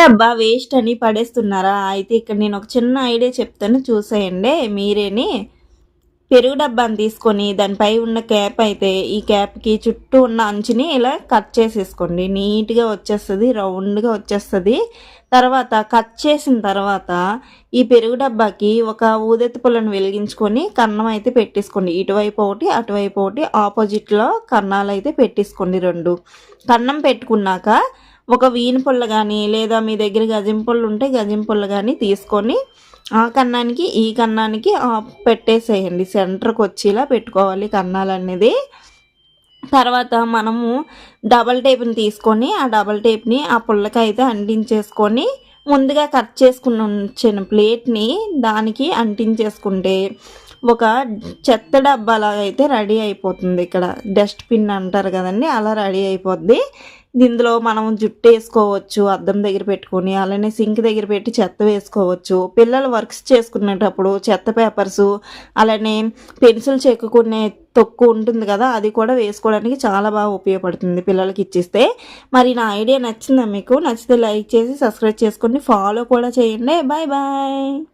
డబ్బా వేస్ట్ అని పడేస్తున్నారా? అయితే ఇక్కడ నేను ఒక చిన్న ఐడియా చెప్తాను చూసేయండి. మీరేని పెరుగు డబ్బాని తీసుకొని దానిపై ఉన్న క్యాప్ అయితే ఈ క్యాప్కి చుట్టూ ఉన్న అంచుని ఇలా కట్ చేసేసుకోండి. నీట్గా వచ్చేస్తుంది రౌండ్గా వచ్చేస్తుంది. తర్వాత కట్ చేసిన తర్వాత ఈ పెరుగు డబ్బాకి ఒక ఊదెత్తి పుల్లను వెలిగించుకొని కన్నం అయితే పెట్టేసుకోండి. ఇటువైపు ఒకటి అటువైపు ఒకటి ఆపోజిట్లో కన్నాలు అయితే పెట్టేసుకోండి రెండు. కన్నం పెట్టుకున్నాక ఒక వీణ పుల్ల కానీ లేదా మీ దగ్గర గజింపుళ్ళు ఉంటే గజింపుళ్ళు పుల్ల కానీ తీసుకొని ఆ కన్నానికి ఈ కన్నానికి పెట్టేసేయండి. సెంటర్కి వచ్చేలా పెట్టుకోవాలి కన్నాలనేది. తర్వాత మనము డబల్ టేప్ని తీసుకొని ఆ డబల్ టేప్ని ఆ పుల్లకి అయితే అంటించేసుకొని ముందుగా కట్ చేసుకుని ఉంచిన ప్లేట్ని దానికి అంటించేసుకుంటే ఒక చెత్త డబ్బాలాగా అయితే రెడీ అయిపోతుంది. ఇక్కడ డస్ట్బిన్ అంటారు కదండి అలా రెడీ అయిపోద్ది. ఇందులో మనం జుట్టు వేసుకోవచ్చు అద్దం దగ్గర పెట్టుకొని అలానే సింక్ దగ్గర పెట్టి చెత్త వేసుకోవచ్చు. పిల్లలు వర్క్స్ చేసుకునేటప్పుడు చెత్త పేపర్స్ అలానే పెన్సిల్ చెక్కుకునే తొక్కు ఉంటుంది కదా అది కూడా వేసుకోవడానికి చాలా బాగా ఉపయోగపడుతుంది పిల్లలకి ఇచ్చిస్తే. మరి నా ఐడియా నచ్చిందా మీకు? నచ్చితే లైక్ చేసి సబ్స్క్రైబ్ చేసుకొని ఫాలో కూడా చేయండి. Bye bye.